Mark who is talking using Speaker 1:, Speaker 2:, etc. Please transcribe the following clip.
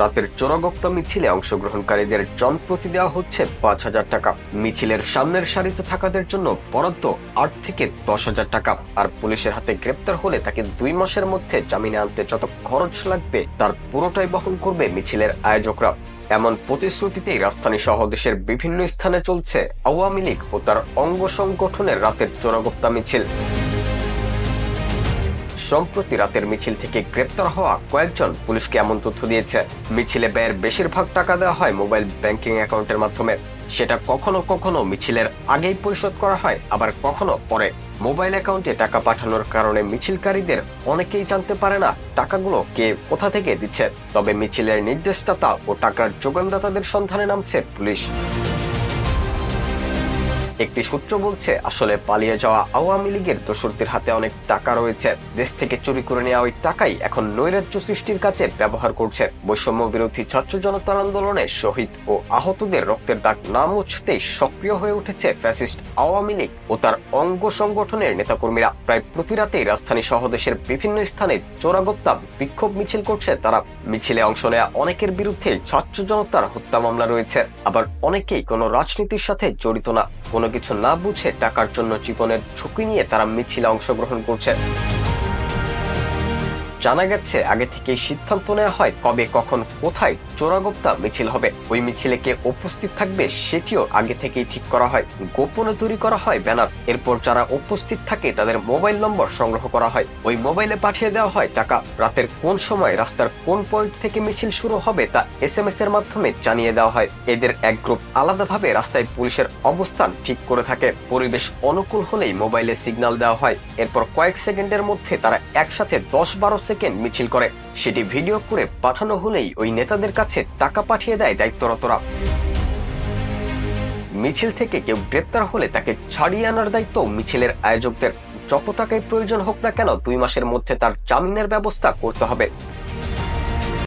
Speaker 1: রাতের চোরাগপ্তা মিছিলে অংশগ্রহণকারীদের জনপ্রতি দেওয়া হচ্ছে পাঁচ হাজার টাকা। মিছিলের সামনের সারিতে থাকাদের জন্য বরাদ্দ আট থেকে দশ হাজার টাকা। আর পুলিশের হাতে গ্রেপ্তার হলে তাকে দুই মাসের মধ্যে জামিনে আনতে যত খরচ লাগবে, তার পুরোটাই বহন করবে মিছিলের আয়োজকরা। এমন প্রতিশ্রুতিতেই রাজধানী সহ দেশের বিভিন্ন স্থানে চলছে আওয়ামী লীগ ও তার অঙ্গ সংগঠনের রাতের চোরাগপ্তা মিছিল। সম্প্রতি রাতের মিছিল থেকে গ্রেপ্তার হওয়া কয়েকজন পুলিশকে এমন তথ্য দিয়েছে। মিছিলে ব্যয়ের বেশিরভাগ টাকা দেওয়া হয় মোবাইল ব্যাংকিং অ্যাকাউন্টের মাধ্যমে। সেটা কখনো কখনো মিছিলের আগেই পরিশোধ করা হয়, আবার কখনো পরে। মোবাইল অ্যাকাউন্টে টাকা পাঠানোর কারণে মিছিলকারীদের অনেকেই জানতে পারে না টাকাগুলো কে কোথা থেকে দিচ্ছে। তবে মিছিলের নির্দেশদাতা ও টাকার যোগানদাতাদের সন্ধানে নামছে পুলিশ। একটি সূত্র বলছে, আসলে পালিয়ে যাওয়া আওয়ামী লীগের দোসরদের হাতে অনেক টাকা রয়েছে। দেশ থেকে চুরি করে নেওয়া ওই টাকাই এখন নৈরাজ্য সৃষ্টির কাছে ব্যবহার করছে। বৈষম্য বিরোধী ছাত্র জনতার আন্দোলনে শহীদ ও আহতদের রক্তের দাগ না মুছতেই সক্রিয় হয়ে উঠেছে ফ্যাসিস্ট আওয়ামী লীগ ও তার অঙ্গ সংগঠনের নেতাকর্মীরা। প্রায় প্রতি রাতেই রাজধানী সহ দেশের বিভিন্ন স্থানে চোরাগোপ্তা বিক্ষোভ মিছিল করছে তারা। মিছিলে অংশ নেওয়া অনেকের বিরুদ্ধে ছাত্র জনতার হত্যা মামলা রয়েছে। আবার অনেকেই কোনো রাজনীতির সাথে জড়িত না। কোনো কিছু না বুঝে টাকার জন্য জীবনের ঝুঁকি নিয়ে তারা মিছিলে অংশগ্রহণ করছে। জানা গেছে, আগে থেকেই সিদ্ধান্ত নেওয়া হয় কবে, কখন, কোথায় চোরাগোপ্তা মিছিল হবে। ওই মিছিলে কে উপস্থিত থাকবে সেটিও আগে থেকেই ঠিক করা হয়। গোপনে তৈরি করা হয় ব্যানার। এরপর যারা উপস্থিত থাকে তাদের মোবাইল নম্বর সংগ্রহ করা হয়। ওই মোবাইলে পাঠিয়ে দেওয়া হয় টাকা। রাতের কোন সময় রাস্তার কোন পয়েন্ট থেকে মিছিল শুরু হবে তা এস এম এস এর মাধ্যমে জানিয়ে দেওয়া হয়। এদের এক গ্রুপ আলাদাভাবে রাস্তায় পুলিশের অবস্থান ঠিক করে থাকে। পরিবেশ অনুকূল হলেই মোবাইলে সিগন্যাল দেওয়া হয়। এরপর কয়েক সেকেন্ডের মধ্যে তারা একসাথে দশ বারো সেকেন্ড মিছিল করে। সেটি ভিডিও করে পাঠানো হলেই ওই নেতাদের কাছে টাকা পাঠিয়ে দেয় দায়িত্বরতরা। মিছিল থেকে কেউ গ্রেপ্তার হলে তাকে ছাড়িয়ে আনার দায়িত্ব মিছিলের আয়োজকদের। যত টাকাই প্রয়োজন হোক না কেন, দুই মাসের মধ্যে তার জামিনের ব্যবস্থা করতে হবে।